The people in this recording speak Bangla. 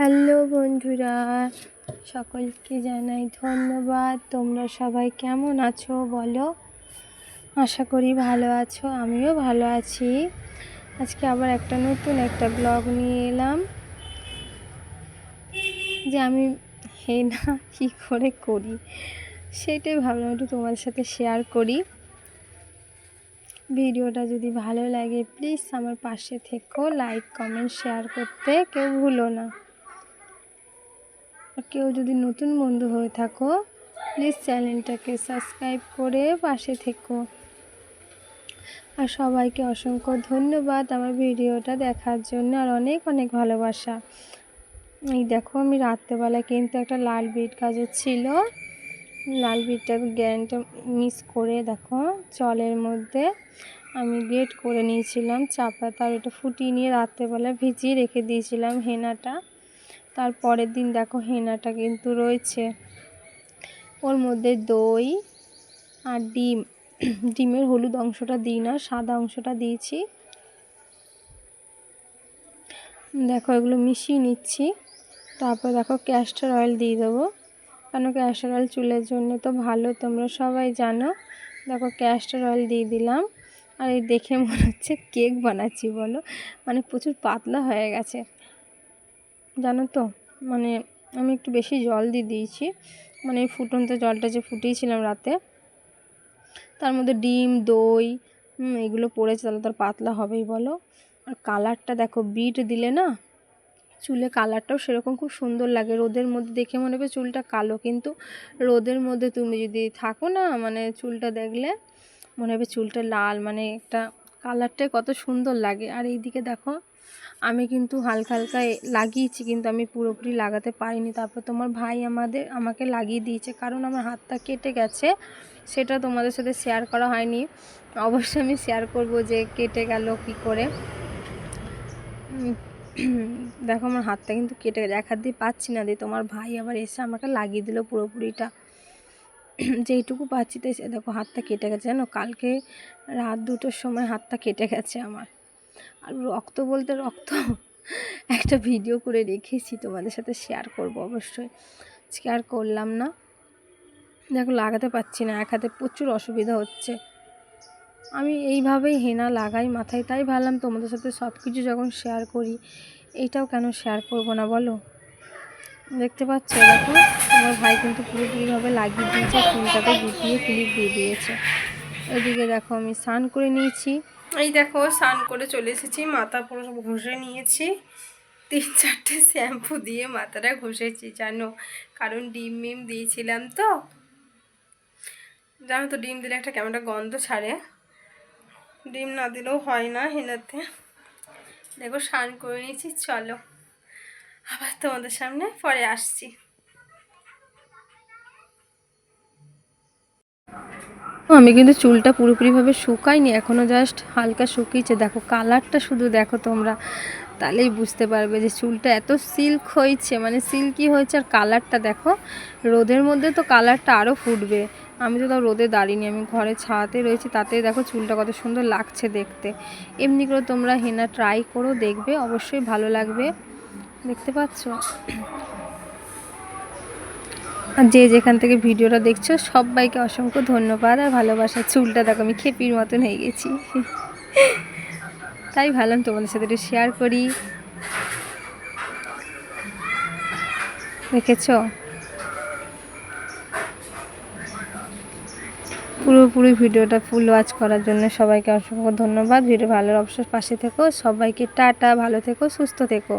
হ্যালো বন্ধুরা, সকলকে জানাই ধন্যবাদ। তোমরা সবাই কেমন আছো বলো? আশা করি ভালো আছো, আমিও ভালো আছি। আজকে আবার একটা নতুন একটা ব্লগ নিয়ে এলাম। যে আমি হে না, কী করে করি? সেটাই ভাবলাম একটু তোমাদের সাথে শেয়ার করি। ভিডিওটা যদি ভালো লাগে প্লিজ আমার পাশে থেকো লাইক কমেন্ট শেয়ার করতে কেউ ভুলো না। কেউ যদি নতুন বন্ধু হয়ে থাকো প্লিজ চ্যানেলটাকে সাবস্ক্রাইব করে পাশে থেকো। আর সবাইকে অসংখ্য ধন্যবাদ আমার ভিডিওটা দেখার জন্য আর অনেক অনেক ভালোবাসা। এই দেখো আমি রাত্রেবেলা কিন্তু একটা লাল বিট গাজর ছিল। লাল বিটটা গ্যানটা মিস করে দেখো জলের মধ্যে আমি গ্রেট করে নিয়েছিলাম চা পাতা আর এটা ফুটিয়ে নিয়ে রাত্রেবেলা ভিজিয়ে রেখে দিয়েছিলাম হেনাটা। তার পরের দিন দেখো হেনাটা কিন্তু রয়েছে। ওর মধ্যে দই আর ডিম। ডিমের হলুদ অংশটা দিই না, সাদা অংশটা দিয়েছি। দেখো এগুলো মিশিয়ে নিচ্ছি। তারপর দেখো ক্যাস্টার অয়েল দিয়ে দেবো। কেন ক্যাস্টার অয়েল চুলের জন্য তো ভালো, তোমরা সবাই জানো। দেখো ক্যাস্টার অয়েল দিয়ে দিলাম। আর এই দেখে মনে হচ্ছে কেক বানাচ্ছি বলো। মানে প্রচুর পাতলা হয়ে গেছে। জানো তো মানে আমি একটু বেশি জল দিয়ে দিয়েছি। মানে এই ফুটন্ত জলটা যে ফুটিয়েছিলাম রাতে, তার মধ্যে ডিম, দই এগুলো পড়েছে, তাহলে তার পাতলা হবেই বলো। আর কালারটা দেখো, বিট দিলে না, চুলে কালারটাও সেরকম খুব সুন্দর লাগে। রোদের মধ্যে দেখে মনে হবে চুলটা কালো, কিন্তু রোদের মধ্যে তুমি যদি থাকো না মানে চুলটা দেখলে মনে হবে চুলটা লাল মানে একটা কালারটাই কত সুন্দর লাগে। আর এইদিকে দেখো আমি কিন্তু হালকা হালকা লাগিয়েছি, কিন্তু আমি পুরোপুরি লাগাতে পারিনি। তারপর তোমার ভাই আমাদের, আমাকে লাগিয়ে দিয়েছে, কারণ আমার হাতটা কেটে গেছে, সেটা তোমাদের সাথে শেয়ার করা হয়নি। অবশ্যই আমি শেয়ার করব যে কেটে গেল কি করে। দেখো আমার হাতটা কিন্তু কেটে গেছে, এক হাত দিয়ে পাচ্ছি না, দিয়ে তোমার ভাই আবার এসে আমাকে লাগিয়ে দিল পুরোপুরিটা। যেইটুকু পাচ্ছি তাই দেখো হাতটা কেটে গেছে, জানো? কালকে রাত দুটোর সময় হাতটা কেটে গেছে আমার। আর রক্ত বলতে রক্ত। একটা ভিডিও করে রেখেছি তোমাদের সাথে শেয়ার করব অবশ্যই। শেয়ার করলাম না। দেখো লাগাতে পারছি না, এক হাতে প্রচুর অসুবিধা হচ্ছে। আমি এইভাবেই হেনা লাগাই মাথায়, তাই ভাবলাম তোমাদের সাথে সব কিছু যখন শেয়ার করি এইটাও কেন শেয়ার করব না বলো? দেখতে পাচ্ছ, দেখো আমার ভাই কিন্তু পুরোপুরিভাবে লাগিয়ে দিয়েছে ফোনটাতে গুটিয়ে ক্লিপ দিয়ে দিয়েছে। ওইদিকে দেখো আমি স্নান করে নিয়েছি। এই দেখো, স্নান করে চলে এসেছি। মাথা পুরো ঘষে নিয়েছি। তিন চারটে শ্যাম্পু দিয়ে মাথাটা ঘষেছি, জানো। কারণ ডিম মিম দিয়েছিলাম তো। জানো তো, ডিম দিলে একটা কেমন একটা গন্ধ ছাড়ে। ডিম না দিলেও হয় না হেনাতে। দেখো, স্নান করে নিয়েছি, চলো। আবার তোমাদের সামনে পরে আসছি। আমি কিন্তু চুলটা পুরোপুরিভাবে শুকাইনি এখনও জাস্ট হালকা শুকিয়েছে। দেখো কালারটা শুধু দেখো তোমরা, তাহলেই বুঝতে পারবে যে চুলটা এত সিল্ক হয়েছে মানে সিল্কি হয়েছে আর কালারটা দেখো, রোদের মধ্যে তো কালারটা আরও ফুটবে। আমি তো তাও রোদে দাঁড়িয়ে আমি ঘরে ছাওয়াতে রয়েছি, তাতে দেখো চুলটা কত সুন্দর লাগছে দেখতে। এমনি করে তোমরা হেনা ট্রাই করো, দেখবে, অবশ্যই ভালো লাগবে। দেখতে পাচ্ছ? যে যেখান থেকে ভিডিওটা দেখছ, সবাইকে অসংখ্য ধন্যবাদ আর ভালোবাসা। চুলটা দেখো, আমি খেপির মতন হয়ে গেছি। তাই ভাবলাম তোমাদের সাথে একটু শেয়ার করি। দেখেছ? পুরোপুরি ভিডিওটা ফুল ওয়াচ করার জন্য সবাইকে অসংখ্য ধন্যবাদ। ভিডিও ভালো অবশ্যই পাশে থেকো। সবাইকে টাটা, ভালো থেকো, সুস্থ থেকো।